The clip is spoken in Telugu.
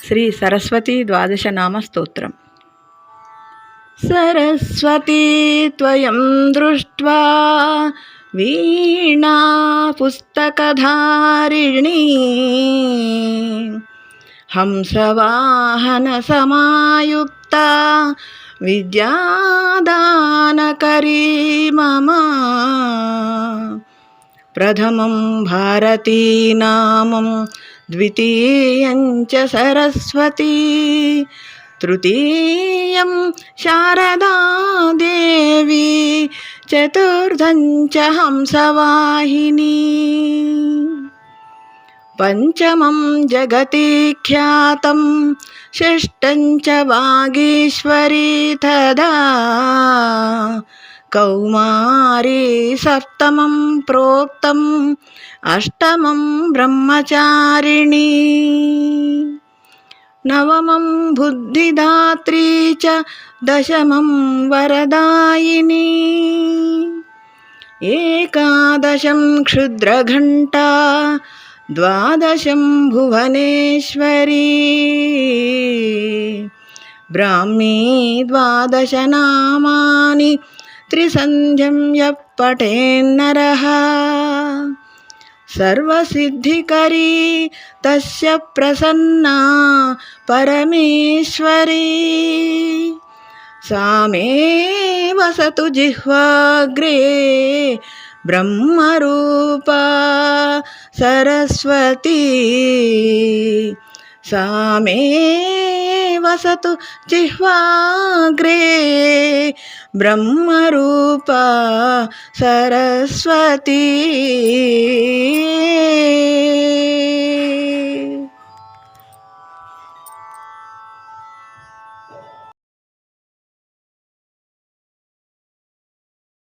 శ్రీ సరస్వతీ ద్వాదశ నామ స్తోత్రం సరస్వతీ త్వయం దృష్ట్వా వీణా పుస్తకధారిణీ హంసవాహన సమాయుక్త విద్యాదానకరీ మమ ప్రథమం భారతీనామం ద్వితీయం చ సరస్వతీ తృతీయం శారదాదేవి చతుర్థం చ హంసవాహిని పంచమం జగతి ఖ్యాతం షష్టం చ వాగీశ్వరీ తదా కౌమారీ సప్తమం ప్రోక్తం అష్టమం బ్రహ్మచారిణీ. నవమం బుద్ధిదాత్రీ చ దశమం వరదాయిని. ఏకాదశం క్షుద్రఘంటా ద్వాదశం భువనేశ్వరీ. బ్రాహ్మీ ద్వాదశ నామాని त्रिसन्ध्यं यः पठेन्नरः सर्वसिद्धिकरी तस्य प्रसन्ना परमेश्वरी। सामे वसतु जिह्वाग्रे ब्रह्म सरस्वती। सामे వసతు జిహ్వాగ్రే బ్రహ్మరూప సరస్వతీ.